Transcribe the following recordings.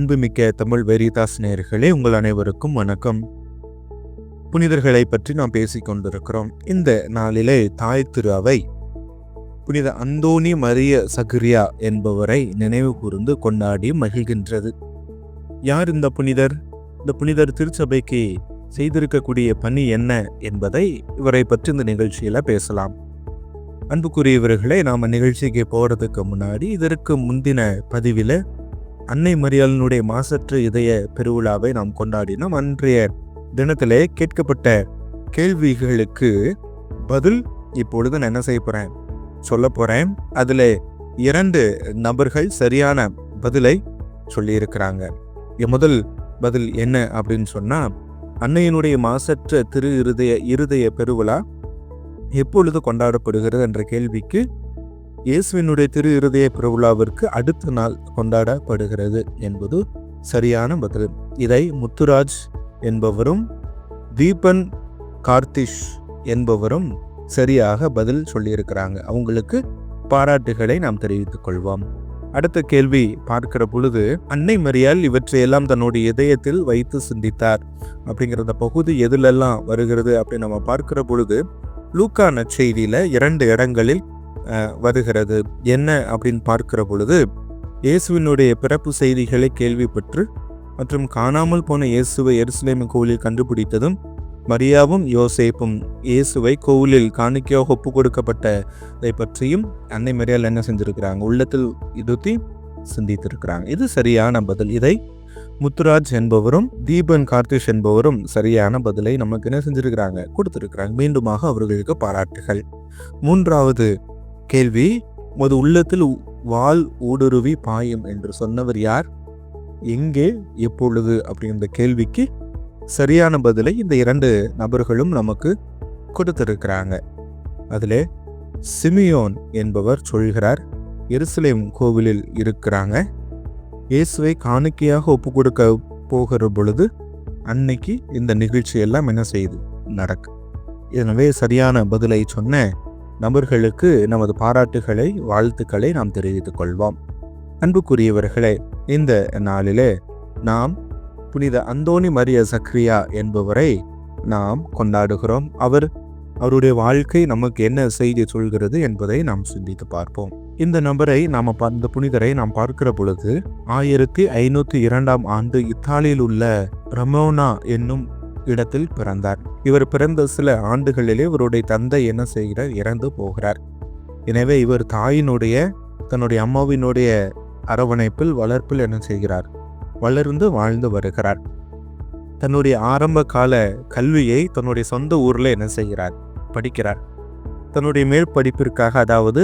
அன்புமிக்க தமிழ் வெரிதாஸ் நேயர்களே உங்கள் அனைவருக்கும் வணக்கம். புனிதர்களை பற்றி நாம் பேசிக்கொண்டிருக்கிறோம் இந்த நாளிலே தாய் திரு அவை புனித அந்தோனி மரிய சகரியா என்பவரை நினைவு கூர்ந்து கொண்டாடி மகிழ்கின்றது. யார் இந்த புனிதர்? இந்த புனிதர் திருச்சபைக்கு செய்திருக்கக்கூடிய பணி என்ன என்பதை இவரை பற்றி இந்த நிகழ்ச்சியில் பேசலாம். அன்புக்குரியவர்களே நாம் நிகழ்ச்சிக்கு போகிறதுக்கு முன்னாடி இதற்கு முந்தின பதிவில் அன்னை மரியாளனுடைய மாசற்ற இதய பெருவிழாவை நாம் கொண்டாடினோம். அன்றைய தினத்திலே கேட்கப்பட்ட கேள்விகளுக்கு பதில் இப்பொழுது நான் என்ன செய்ய போறேன்? சொல்ல போறேன். அதில் இரண்டு நபர்கள் சரியான பதிலை சொல்லியிருக்கிறாங்க. முதல் பதில் என்ன அப்படின்னு சொன்னால் அன்னையினுடைய மாசற்ற திரு இருதய இருதய பெருவிழா எப்பொழுது கொண்டாடப்படுகிறது என்ற கேள்விக்கு இயேசுவினுடைய திரு இருதய பெருவிழாவிற்கு அடுத்த நாள் கொண்டாடப்படுகிறது என்பது சரியான பதில். இதை முத்துராஜ் என்பவரும் தீபன் கார்த்திஷ் என்பவரும் சரியாக பதில் சொல்லியிருக்கிறாங்க. அவங்களுக்கு பாராட்டுகளை நாம் தெரிவித்துக் கொள்வோம். அடுத்த கேள்வி பார்க்கிற பொழுது அன்னை மரியால் இவற்றையெல்லாம் தன்னுடைய இதயத்தில் வைத்து சிந்தித்தார் அப்படிங்கிற அந்த பகுதி எதுலெல்லாம் வருகிறது அப்படின்னு நம்ம பார்க்கிற பொழுது லூக்கா நற்செய்தியில இரண்டு இடங்களில் வருகிறது. என்ன அப்படின்னு பார்க்கிற பொழுது இயேசுவினுடைய பிறப்பு செய்திகளை கேள்விப்பட்டு மற்றும் காணாமல் போன இயேசுவை எருசலேம் கோவிலில் கண்டுபிடித்ததும் மரியாவும் யோசேப்பும் இயேசுவை கோவிலில் காணிக்கையாக ஒப்பு கொடுக்கப்பட்டதை பற்றியும் அன்னை மரியாள் என்ன செஞ்சிருக்கிறாங்க? உள்ளத்தில் இருத்தி சிந்தித்திருக்கிறாங்க. இது சரியான பதில். இதை முத்துராஜ் என்பவரும் தீபன் கார்த்திஷ் என்பவரும் சரியான பதிலை நமக்கு என்ன செஞ்சிருக்கிறாங்க? கொடுத்திருக்கிறாங்க. மீண்டுமாக அவர்களுக்கு பாராட்டுகள். மூன்றாவது கேள்வி உமது உள்ளத்தில் வால் வாள் ஊடுருவி பாயும் என்று சொன்னவர் யார்? எங்கே எப்பொழுது? அப்படின்ற கேள்விக்கு சரியான பதிலை இந்த இரண்டு நபர்களும் நமக்கு கொடுத்திருக்கிறாங்க. அதிலே சிமியோன் என்பவர் சொல்கிறார் எருசலேம் கோவிலில் இருக்கிறாங்க. இயேசுவை காணிக்கையாக ஒப்பு கொடுக்க போகிற பொழுது அன்னைக்கு இந்த நிகழ்ச்சி எல்லாம் என்ன செய்யுது நடக்கு. எனவே சரியான பதிலை சொன்ன நபர்களுக்கு நமது பாராட்டுகளை வாழ்த்துக்களை நாம் தெரிவித்துக் கொள்வோம். அன்புக்குரியவர்களே இந்த நாளிலே நாம் புனித அந்தோனி மரிய சக்ரியா என்பவரை நாம் கொண்டாடுகிறோம். அவர் அவருடைய வாழ்க்கை நமக்கு என்ன செய்தி சொல்கிறது என்பதை நாம் சிந்தித்து பார்ப்போம். இந்த நபரை நாம் இந்த புனிதரை நாம் பார்க்கிற பொழுது ஆயிரத்தி ஐநூற்றி இரண்டாம் ஆண்டு இத்தாலியில் உள்ள ரமோனா என்னும் இடத்தில் பிறந்தார். இவர் பிறந்த சில ஆண்டுகளிலே இவருடைய தந்தை என்ன செய்கிறார்? இறந்து போகிறார். எனவே இவர் தாயினுடைய தன்னுடைய அம்மாவினுடைய அரவணைப்பில் வளர்ப்பில் என்ன செய்கிறார்? வளர்ந்து வாழ்ந்து வருகிறார். தன்னுடைய ஆரம்ப கால கல்வியை தன்னுடைய சொந்த ஊரில் என்ன செய்கிறார்? படிக்கிறார். தன்னுடைய மேல் படிப்பிற்காக அதாவது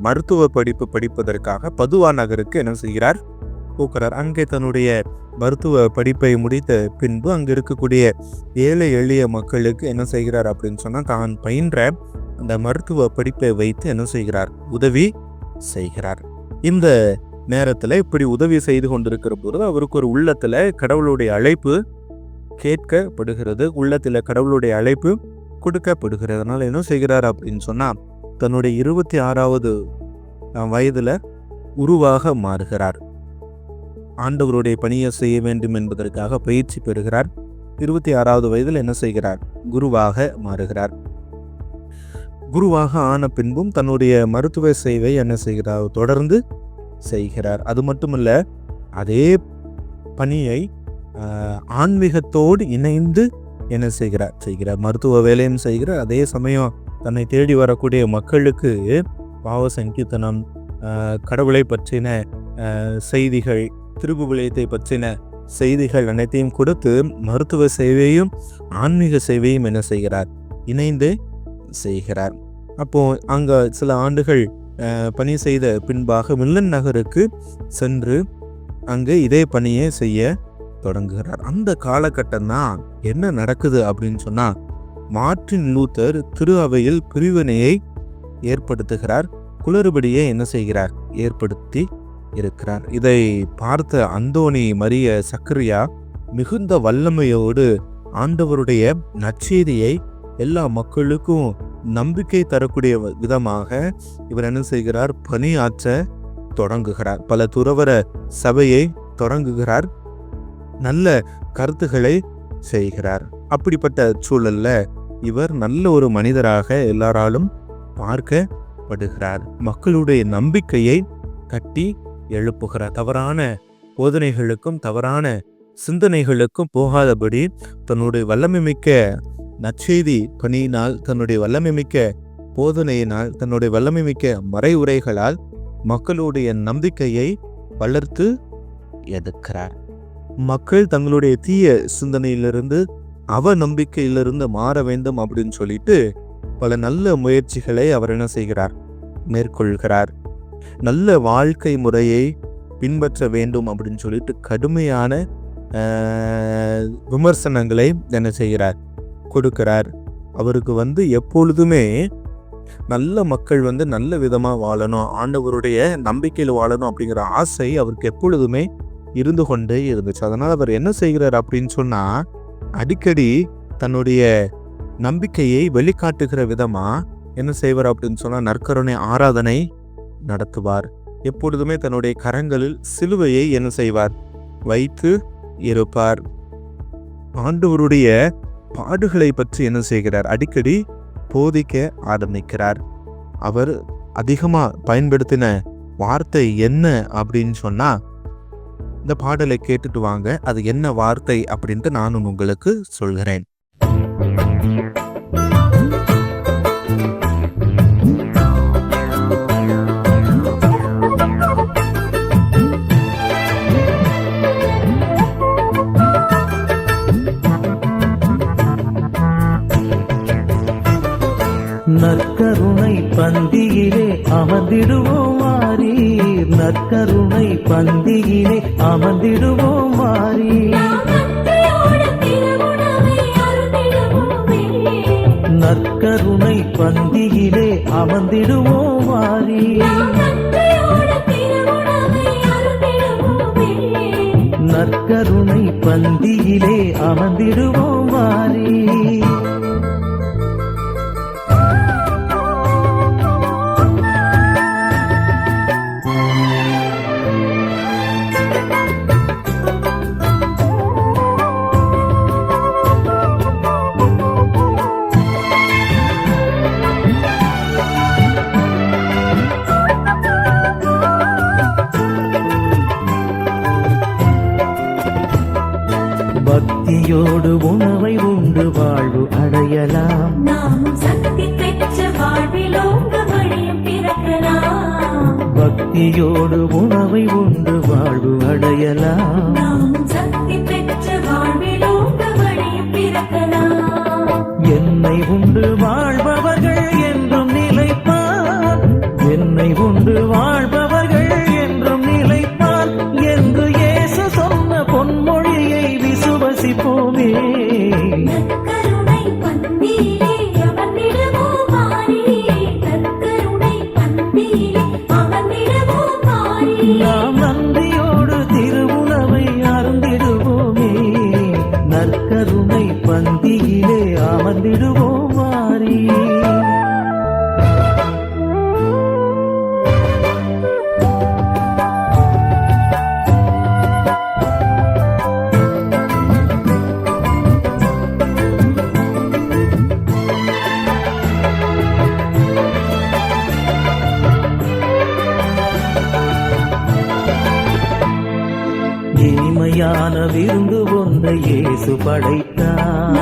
மருத்துவ படிப்பு படிப்பதற்காக பதுவா நகருக்கு என்ன செய்கிறார்? போகிறார். அங்கே தன்னுடைய மருத்துவ படிப்பை முடித்த பின்பு அங்கே இருக்கக்கூடிய ஏழை எளிய மக்களுக்கு என்ன செய்கிறார் அப்படின்னு சொன்னால் தான் பயின்ற அந்த மருத்துவ படிப்பை வைத்து என்ன செய்கிறார்? உதவி செய்கிறார். இந்த நேரத்தில் இப்படி உதவி செய்து கொண்டிருக்கிற பொழுது அவருக்கு ஒரு உள்ளத்தில் கடவுளுடைய அழைப்பு கேட்கப்படுகிறது. உள்ளத்தில் கடவுளுடைய அழைப்பு கொடுக்கப்படுகிறது. அதனால் என்ன செய்கிறார் அப்படின்னு சொன்னால் தன்னுடைய இருபத்தி ஆறாவது வயதில் உருவாக மாறுகிறார். ஆண்டவருடைய பணியை செய்ய வேண்டும் என்பதற்காக பயிற்சி பெறுகிறார். இருபத்தி ஆறாவது வயதில் என்ன செய்கிறார்? குருவாக மாறுகிறார். குருவாக ஆன பின்பும் தன்னுடைய மருத்துவ சேவை என்ன செய்கிறார்? தொடர்ந்து செய்கிறார். அது மட்டுமல்ல அதே பணியை ஆன்மீகத்தோடு இணைந்து என்ன செய்கிறார்? செய்கிறார். மருத்துவ வேலையும் செய்கிறார். அதே சமயம் தன்னை தேடி வரக்கூடிய மக்களுக்கு பாவ சங்கீர்த்தனம் கடவுளை பற்றின செய்திகள் திருபுவிலியத்தை பற்றின செய்திகள் அனைத்தையும் கொடுத்து மருத்துவ சேவையும் ஆன்மீக சேவையும் என்ன செய்கிறார்? இணைந்து செய்கிறார். அப்போ அங்க சில ஆண்டுகள் பணி செய்த பின்பாக மில்லன் நகருக்கு சென்று அங்கு இதே பணியை செய்ய தொடங்குகிறார். அந்த காலகட்டம் தான் என்ன நடக்குது அப்படின்னு சொன்னால் மார்டின் லூத்தர் திரு அவையில் பிரிவினையை ஏற்படுத்துகிறார். குளறுபடியை என்ன செய்கிறார்? ஏற்படுத்தி இருக்கிறார். இதை பார்த்த அந்தோனி மரிய சக்கரியா மிகுந்த வல்லமையோடு ஆண்டவருடைய நற்செய்தியை எல்லா மக்களுக்கும் நம்பிக்கை தரக்கூடிய விதமாக இவர் என்ன செய்கிறார்? பணியாற்ற தொடங்குகிறார். பல துறவர சபையை தொடங்குகிறார். நல்ல கருத்துக்களை செய்கிறார். அப்படிப்பட்ட சூழல்ல இவர் நல்ல ஒரு மனிதராக எல்லாராலும் பார்க்கப்படுகிறார். மக்களுடைய நம்பிக்கையை கட்டி எழுப்புகிற தவறான போதனைகளுக்கும் தவறான சிந்தனைகளுக்கும் போகாதபடி தன்னுடைய வல்லமை மிக்க நற்செய்தி பணியினால் தன்னுடைய வல்லமை மிக்க போதனையினால் தன்னுடைய வல்லமை மிக்க மறைவுரைகளால் மக்களுடைய நம்பிக்கையை வளர்த்து எடுக்கிறார். மக்கள் தங்களுடைய தீய சிந்தனையிலிருந்து அவ நம்பிக்கையிலிருந்து மாற வேண்டும் அப்படின்னு சொல்லிட்டு பல நல்ல முயற்சிகளை அவர் என்ன செய்கிறார்? மேற்கொள்கிறார். நல்ல வாழ்க்கை முறையை பின்பற்ற வேண்டும் அப்படின்னு சொல்லிட்டு கடுமையான விமர்சனங்களை என்ன செய்கிறார்? கொடுக்கிறார். அவருக்கு வந்து எப்பொழுதுமே நல்ல மக்கள் வந்து நல்ல விதமாக வாழணும் ஆண்டவருடைய நம்பிக்கையில் வாழணும் அப்படிங்கிற ஆசை அவருக்கு எப்பொழுதுமே இருந்து கொண்டே இருந்துச்சு. அதனால் அவர் என்ன செய்கிறார் அப்படின்னு சொன்னால் அடிக்கடி தன்னுடைய நம்பிக்கையை வெளிக்காட்டுகிற விதமாக என்ன செய்வார் அப்படின்னு சொன்னால் நற்கருணை ஆராதனை நடத்துவார். எப்பொழுதுமே தன்னுடைய கரங்களில் சிலுவையை என்ன செய்வார்? வைத்து இருப்பார். ஆண்டவருடைய பாடுகளை பற்றி என்ன செய்கிறார்? அடிக்கடி போதிக்க ஆரம்பிக்கிறார். அவர் அதிகமாக பயன்படுத்தின வார்த்தை என்ன அப்படின்னு சொன்னா இந்த பாடலை கேட்டுட்டு வாங்க. அது என்ன வார்த்தை அப்படின்ட்டு நானும் உங்களுக்கு சொல்கிறேன். பந்தியிலே அமர்ந்திடுவோம் மாறி நற்கருணை பந்தியிலே அமர்ந்திடுவோம் மாறி நற்கருணை பந்தியிலே அமர்ந்திடுவோம் மாறி நற்கருணை பந்தியிலே அமர்ந்திடுவோம் மாறி அவை உண்டு வாழ்வு அடையலாம். இனிமையான விருந்து ஒன்றை இயேசு படைத்தார்.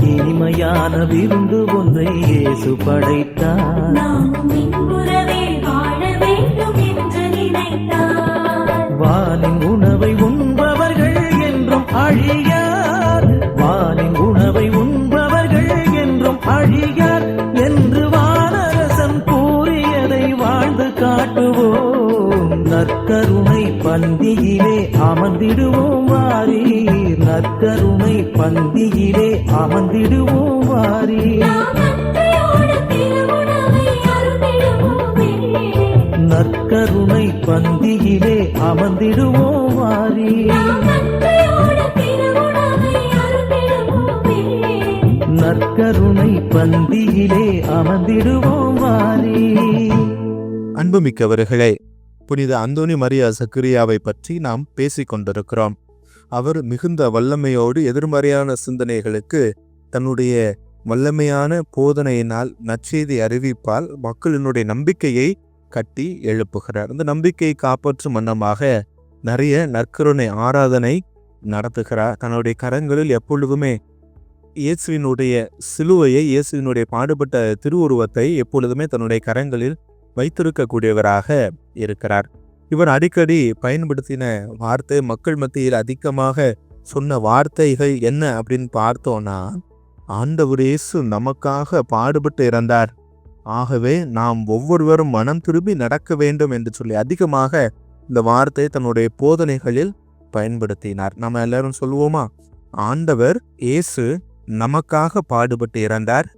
இனிமையான விருந்து ஒன்றை இயேசு படைத்தார். வானின் உணவை உண்பவர்கள் என்றும் அழியார். வானின் உணவை உண்பவர்கள் என்றும் அழியார். நற்கருணை பந்தியிலே அமர்ந்திடுவோம் வாரீர். நற்கருணை பந்தியிலே அமர்ந்திடுவோம் அருந்திடுவோமே நற்கருணை பந்தியிலே அமர்ந்திடுவோம் அருந்திடுவோமே நற்கருணை பந்தியிலே அமர்ந்திடுவோம் வாரீ அன்புமிக்கவர்களே புனித அந்தோனி மரியா சக்கரியாவை பற்றி நாம் பேசிக்கொண்டிருக்கிறோம் அவர் மிகுந்த வல்லமையோடு எதிர்மறையான சிந்தனைகளுக்கு தன்னுடைய வல்லமையான போதனையினால் நற்செய்தி அறிவிப்பால் மக்களினுடைய நம்பிக்கையை கட்டி எழுப்புகிறார். இந்த நம்பிக்கையை காப்பாற்றும் வண்ணமாக நிறைய நற்கருணை ஆராதனை நடத்துகிறார். தன்னுடைய கரங்களில் எப்பொழுதுமே இயேசுவினுடைய சிலுவையை இயேசுவினுடைய பாடுபட்ட திருவுருவத்தை எப்பொழுதுமே தன்னுடைய கரங்களில் வைத்திருக்கக்கூடியவராக இருக்கிறார். இவர் அடிக்கடி பயன்படுத்தின வார்த்தை மக்கள் மத்தியில் அதிகமாக சொன்ன வார்த்தைகள் என்ன அப்படின்னு பார்த்தோன்னா ஆண்டவர் இயேசு நமக்காக பாடுபட்டு இறந்தார். ஆகவே நாம் ஒவ்வொருவரும் மனம் திரும்பி நடக்க வேண்டும் என்று சொல்லி அதிகமாக இந்த வார்த்தை தன்னுடைய போதனைகளில் பயன்படுத்தினார். நம்ம எல்லாரும் சொல்லுவோமா? ஆண்டவர் இயேசு நமக்காக பாடுபட்டு இறந்தார்.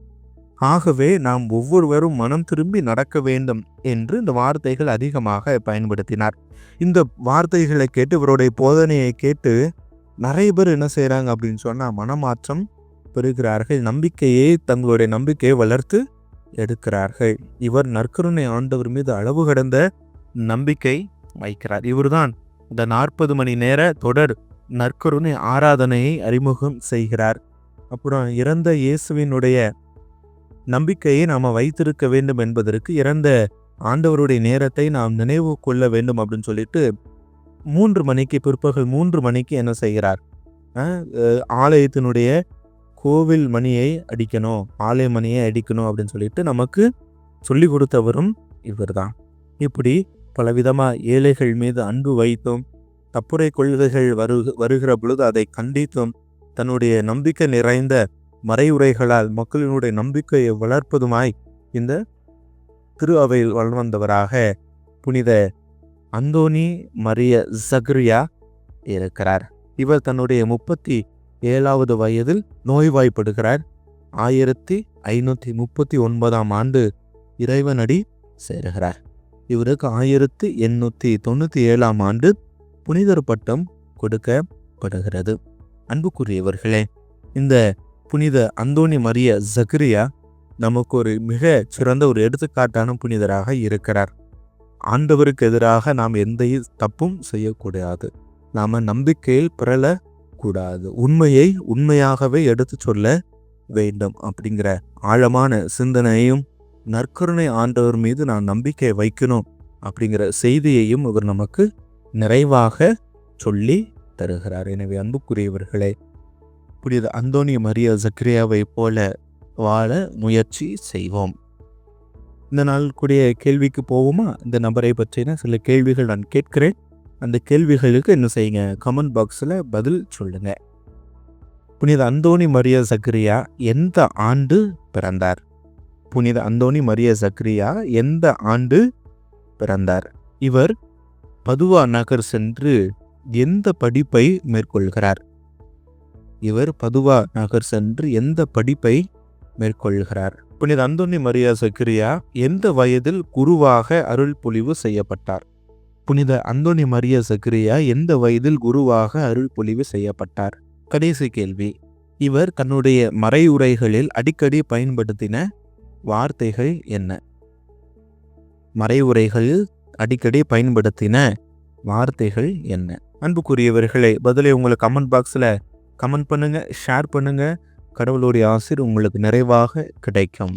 ஆகவே நாம் ஒவ்வொருவரும் மனம் திரும்பி நடக்க வேண்டும் என்று இந்த வார்த்தைகள் அதிகமாக பயன்படுத்தினார். இந்த வார்த்தைகளை கேட்டு இவருடைய போதனையை கேட்டு நிறைய பேர் என்ன செய்கிறாங்க அப்படின்னு சொன்னால் மனமாற்றம் பெறுகிறார்கள். நம்பிக்கையை தங்களுடைய நம்பிக்கையை வளர்த்து எடுக்கிறார்கள். இவர் நற்கருணை ஆண்டவர் மீது அளவு கடந்த நம்பிக்கை வைக்கிறார். இவர்தான் இந்த நாற்பது மணி நேர தொடர் நற்கருணை ஆராதனையை அறிமுகம் செய்கிறார். அப்புறம் இறந்த இயேசுவினுடைய நம்பிக்கையை நாம் வைத்திருக்க வேண்டும் என்பதற்கு இறந்த ஆண்டவருடைய நேரத்தை நாம் நினைவு கொள்ள வேண்டும் அப்படின்னு சொல்லிட்டு மூன்று மணிக்கு பிற்பகல் மூன்று மணிக்கு என்ன செய்கிறார்? ஆலயத்தினுடைய கோவில் மணியை அடிக்கணும் ஆலய மணியை அடிக்கணும் அப்படின்னு சொல்லிட்டு நமக்கு சொல்லி கொடுத்தவரும் இவர் தான் இப்படி பலவிதமாக ஏழைகள் மீது அன்பு வைத்தும் தப்புரை கொள்கைகள் வரு வருகிற பொழுது அதை கண்டித்தும் தன்னுடைய நம்பிக்கை நிறைந்த மறையுரைகளால் மக்களினுடைய நம்பிக்கையை வளர்ப்பதுமாய் இந்த திரு அவையில் வளர்ந்தவராக புனித அந்தோனி மரிய ஜக்ரியா இருக்கிறார். இவர் தன்னுடைய முப்பத்தி ஏழாவது வயதில் நோய்வாய்ப்படுகிறார். ஆயிரத்தி ஐநூற்றி முப்பத்தி ஒன்பதாம் ஆண்டு இறைவனடி சேருகிறார். இவருக்கு ஆயிரத்தி எண்ணூற்றி தொண்ணூற்றி ஏழாம் ஆண்டு புனிதர் பட்டம் கொடுக்கப்படுகிறது. அன்புக்குரியவர்களே இந்த புனித அந்தோனி மரிய ஜக்ரியா நமக்கு ஒரு மிக சிறந்த ஒரு எடுத்துக்காட்டான புனிதராக இருக்கிறார். ஆண்டவருக்கு எதிராக நாம் எந்த தப்பும் செய்யக்கூடாது. நாம் நம்பிக்கையில் பிறழக்கூடாது உண்மையை உண்மையாகவே எடுத்து சொல்ல வேண்டும் அப்படிங்கிற ஆழமான சிந்தனையும் நற்கருணை ஆண்டவர் மீது நான் நம்பிக்கை வைக்கணும் அப்படிங்கிற செய்தியையும் இவர் நமக்கு நிறைவாக சொல்லி தருகிறார். எனவே அன்புக்குரியவர்களே புனித அந்தோனி மரிய ஜக்ரியாவை போல வாழ முயற்சி செய்வோம். இந்த நாள் கூடிய கேள்விக்கு போவோமா? இந்த நபரை பற்றின சில கேள்விகள் நான் கேட்கிறேன். அந்த கேள்விகளுக்கு என்ன செய்யுங்க? கமெண்ட் பாக்ஸில் பதில் சொல்லுங்க. புனித அந்தோனி மரிய சக்ரியா எந்த ஆண்டு பிறந்தார்? புனித அந்தோனி மரிய சக்ரியா எந்த ஆண்டு பிறந்தார்? இவர் பதுவா நகர் சென்று எந்த படிப்பை மேற்கொள்கிறார்? இவர் பதுவா நகர் சென்று எந்த படிப்பை மேற்கொள்கிறார்? புனித அந்தோனி மரியா சக்ரியா எந்த வயதில் குருவாக அருள் பொழிவு செய்யப்பட்டார்? புனித அந்தோனி மரியா சக்ரியா எந்த வயதில் குருவாக அருள் பொழிவு செய்யப்பட்டார்? கடைசி கேள்வி. இவர் தன்னுடைய மறையுரைகளில் அடிக்கடி பயன்படுத்தின வார்த்தைகள் என்ன? மறைவுரைகளில் அடிக்கடி பயன்படுத்தின வார்த்தைகள் என்ன? அன்புக்குரியவர்களே பதிலை உங்களுக்கு கமெண்ட் பாக்ஸில் கமெண்ட் பண்ணுங்கள் ஷேர் பண்ணுங்கள் கடவுளுடைய ஆசிர் உங்களுக்கு நிறைவாக கிடைக்கும்.